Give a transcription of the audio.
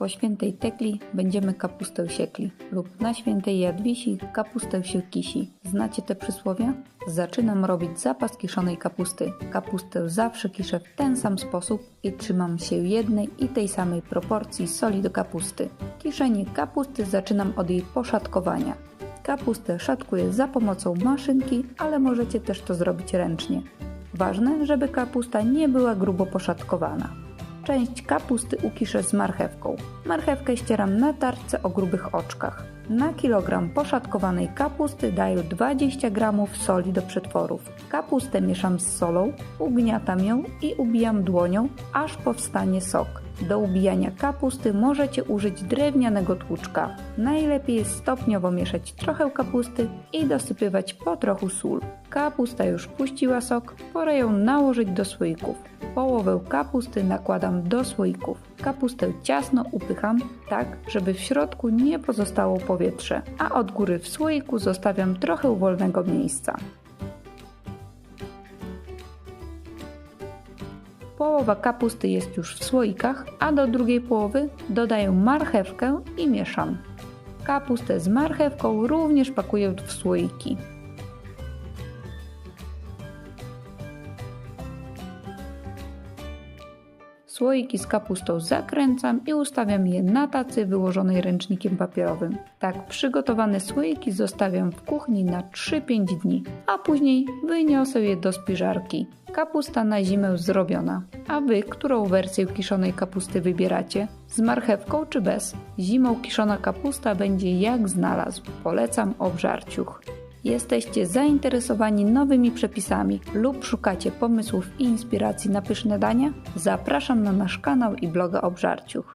Po świętej tekli będziemy kapustę siekli lub na świętej jadwisi kapustę się kisi. Znacie te przysłowie? Zaczynam robić zapas kiszonej kapusty. Kapustę zawsze kiszę w ten sam sposób i trzymam się jednej i tej samej proporcji soli do kapusty. Kiszenie kapusty zaczynam od jej poszatkowania. Kapustę szatkuję za pomocą maszynki, ale możecie też to zrobić ręcznie. Ważne, żeby kapusta nie była grubo poszatkowana. Część kapusty ukiszę z marchewką. Marchewkę ścieram na tarce o grubych oczkach. Na kilogram poszatkowanej kapusty daję 20 g soli do przetworów. Kapustę mieszam z solą, ugniatam ją i ubijam dłonią, aż powstanie sok. Do ubijania kapusty możecie użyć drewnianego tłuczka. Najlepiej jest stopniowo mieszać trochę kapusty i dosypywać po trochu sól. Kapusta już puściła sok, pora ją nałożyć do słoików. Połowę kapusty nakładam do słoików. Kapustę ciasno upycham, tak żeby w środku nie pozostało powietrze, a od góry w słoiku zostawiam trochę wolnego miejsca. Połowa kapusty jest już w słoikach, a do drugiej połowy dodaję marchewkę i mieszam. Kapustę z marchewką również pakuję w słoiki. Słoiki z kapustą zakręcam i ustawiam je na tacy wyłożonej ręcznikiem papierowym. Tak przygotowane słoiki zostawiam w kuchni na 3-5 dni, a później wyniosę je do spiżarki. Kapusta na zimę zrobiona. A wy, którą wersję kiszonej kapusty wybieracie? Z marchewką czy bez? Zimą kiszona kapusta będzie jak znalazł. Polecam obżarciuch. Jesteście zainteresowani nowymi przepisami lub szukacie pomysłów i inspiracji na pyszne dania? Zapraszam na nasz kanał i bloga Obżarciuch.